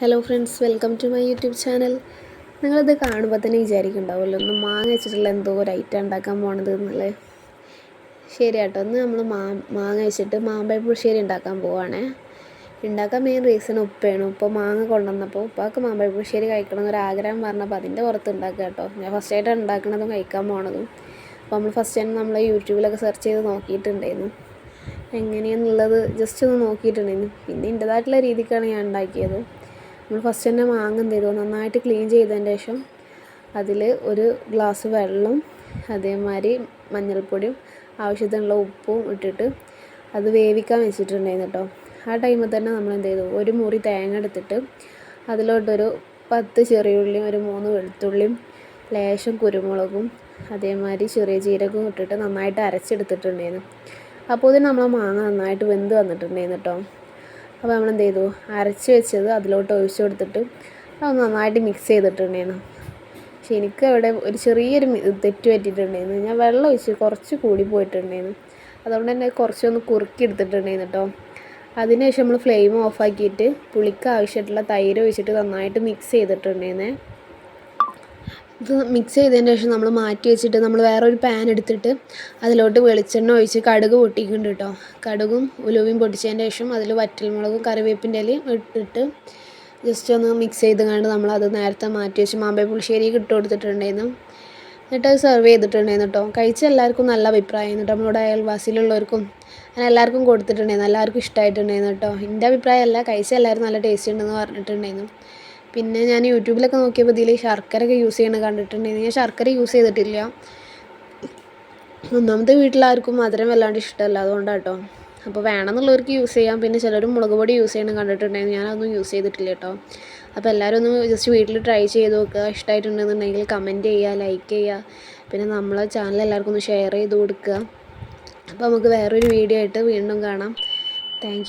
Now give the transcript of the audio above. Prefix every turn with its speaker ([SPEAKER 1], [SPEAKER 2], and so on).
[SPEAKER 1] Hello friends welcome to my YouTube channel നിങ്ങളിത് കാണുമ്പോൾ തന്നെ വിചാരിക്കുന്നുണ്ടാവുമല്ലോ ഒന്ന് മാങ്ങ വെച്ചിട്ടുള്ള എന്തോ ഒരു ഐറ്റം ഉണ്ടാക്കാൻ പോണത് എന്നുള്ളത് ശരി കേട്ടോ ഒന്ന് നമ്മൾ മാ മാങ്ങ വെച്ചിട്ട് മാമ്പഴ പുളിശ്ശേരി ഉണ്ടാക്കാൻ പോവുകയാണേ ഉണ്ടാക്കാൻ മെയിൻ റീസൺ ഉപ്പയാണ്. ഉപ്പ മാങ്ങ കൊണ്ടുവന്നപ്പോൾ ഉപ്പാക്ക് മാമ്പഴ പുളിശ്ശേരി കഴിക്കണം എന്നൊരു ആഗ്രഹം പറഞ്ഞപ്പോൾ അതിന്റെ പുറത്ത് ഉണ്ടാക്കുക കേട്ടോ. ഞാൻ ഫസ്റ്റ് ആയിട്ട് ഉണ്ടാക്കണതും കഴിക്കാൻ പോണതും. അപ്പോൾ നമ്മൾ ഫസ്റ്റ് ടൈം നമ്മൾ യൂട്യൂബിലൊക്കെ സെർച്ച് ചെയ്ത് നോക്കിയിട്ടുണ്ടായിരുന്നു. എങ്ങനെയാണെന്നുള്ളത് ജസ്റ്റ് ഒന്ന് നോക്കിയിട്ടുണ്ടായിരുന്നു. പിന്നെ എന്റെതായിട്ടുള്ള രീതിക്കാണ് ഞാൻ ഉണ്ടാക്കിയത്. നമ്മൾ ഫസ്റ്റ് തന്നെ മാങ്ങ എന്ത് ചെയ്തു? നന്നായിട്ട് ക്ലീൻ ചെയ്തതിന് ശേഷം അതിൽ ഒരു ഗ്ലാസ് വെള്ളം അതേമാതിരി മഞ്ഞൾപ്പൊടിയും ആവശ്യത്തിനുള്ള ഉപ്പും ഇട്ടിട്ട് അത് വേവിക്കാൻ വെച്ചിട്ടുണ്ടായിരുന്നു കേട്ടോ. ആ ടൈമിൽ തന്നെ നമ്മൾ എന്ത് ചെയ്തു? ഒരു മുറി തേങ്ങ എടുത്തിട്ട് അതിലോട്ടൊരു പത്ത് ചെറിയുള്ളിയും ഒരു മൂന്ന് വെളുത്തുള്ളിയും ലേശം കുരുമുളകും അതേമാതിരി ചെറിയ ജീരകവും ഇട്ടിട്ട് നന്നായിട്ട് അരച്ചെടുത്തിട്ടുണ്ടായിരുന്നു. അപ്പോൾ ഇതിന് നമ്മൾ മാങ്ങ നന്നായിട്ട് വെന്ത് വന്നിട്ടുണ്ടായിരുന്നു കേട്ടോ. അപ്പോൾ നമ്മൾ എന്ത് ചെയ്തു? അരച്ച് വെച്ചത് അതിലോട്ട് ഒഴിച്ച് കൊടുത്തിട്ട് അത് നന്നായിട്ട് മിക്സ് ചെയ്തിട്ടുണ്ടായിരുന്നു. പക്ഷെ എനിക്ക് അവിടെ ഒരു ചെറിയൊരു തെറ്റ് പറ്റിയിട്ടുണ്ടായിരുന്നു. ഞാൻ വെള്ളം ഒഴിച്ച് കുറച്ച് കൂടി പോയിട്ടുണ്ടായിരുന്നു. അതുകൊണ്ട് തന്നെ കുറച്ചൊന്ന് കുറുക്കി എടുത്തിട്ടുണ്ടായിരുന്നു കേട്ടോ. അതിനുശേഷം നമ്മൾ ഫ്ലെയിം ഓഫാക്കിയിട്ട് പുളിക്ക് ആവശ്യമായിട്ടുള്ള തൈര് ഒഴിച്ചിട്ട് നന്നായിട്ട് മിക്സ് ചെയ്തിട്ടുണ്ടായിരുന്നേ. ഇത് മിക്സ് ചെയ്തതിന് ശേഷം നമ്മൾ മാറ്റി വെച്ചിട്ട് നമ്മൾ വേറൊരു പാൻ എടുത്തിട്ട് അതിലോട്ട് വെളിച്ചെണ്ണ ഒഴിച്ച് കടുക് പൊട്ടിക്കുന്നുണ്ട് കേട്ടോ. കടുകും ഉലുവയും പൊട്ടിച്ചതിന് ശേഷം അതിൽ വറ്റൽമുളകും കറിവേപ്പിന്റെ ഇലയും ഇട്ടിട്ട് ജസ്റ്റ് ഒന്ന് മിക്സ് ചെയ്ത് കണ്ട് നമ്മളത് നേരത്തെ മാറ്റി വെച്ച് മാമ്പഴ പുളിശ്ശേരിക്ക് ഇട്ട് കൊടുത്തിട്ടുണ്ടായിരുന്നു. എന്നിട്ട് അത് സെർവ് ചെയ്തിട്ടുണ്ടായിരുന്നു കേട്ടോ. കഴിച്ച എല്ലാവർക്കും നല്ല അഭിപ്രായം കേട്ടോ. നമ്മുടെ അയൽവാസിയിലുള്ളവർക്കും അങ്ങനെ എല്ലാവർക്കും കൊടുത്തിട്ടുണ്ടായിരുന്നു. എല്ലാവർക്കും ഇഷ്ടമായിട്ടുണ്ടായിരുന്നു കേട്ടോ. എന്റെ അഭിപ്രായമല്ല കഴിച്ച എല്ലാവരും നല്ല ടേസ്റ്റ് ഉണ്ടെന്ന് പറഞ്ഞിട്ടുണ്ടായിരുന്നു. പിന്നെ ഞാൻ യൂട്യൂബിലൊക്കെ നോക്കിയപ്പോൾ ഇതിൽ ശർക്കരയൊക്കെ യൂസ് ചെയ്യണത് കണ്ടിട്ടുണ്ടായിരുന്നു. ഞാൻ ശർക്കര യൂസ് ചെയ്തിട്ടില്ല. ഒന്നാമത്തെ വീട്ടിലാർക്കും മധുരം വല്ലാണ്ട് ഇഷ്ടമല്ല. അതുകൊണ്ടാണ് കേട്ടോ അപ്പോൾ വേണമെന്നുള്ളവർക്ക് യൂസ് ചെയ്യാം. പിന്നെ ചിലർ മുളക് പൊടി യൂസ് ചെയ്യണം കണ്ടിട്ടുണ്ടായിരുന്നു. ഞാനതൊന്നും യൂസ് ചെയ്തിട്ടില്ല കേട്ടോ അപ്പോൾ എല്ലാവരും ഒന്ന് ജസ്റ്റ് വീട്ടിൽ ട്രൈ ചെയ്ത് നോക്കുക. ഇഷ്ടമായിട്ടുണ്ടെന്നുണ്ടെങ്കിൽ കമന്റ് ചെയ്യുക ലൈക്ക് ചെയ്യുക. പിന്നെ നമ്മളെ ചാനൽ എല്ലാവർക്കും ഒന്ന് ഷെയർ ചെയ്ത് കൊടുക്കുക. അപ്പോൾ നമുക്ക് വേറൊരു വീഡിയോ ആയിട്ട് വീണ്ടും കാണാം. താങ്ക്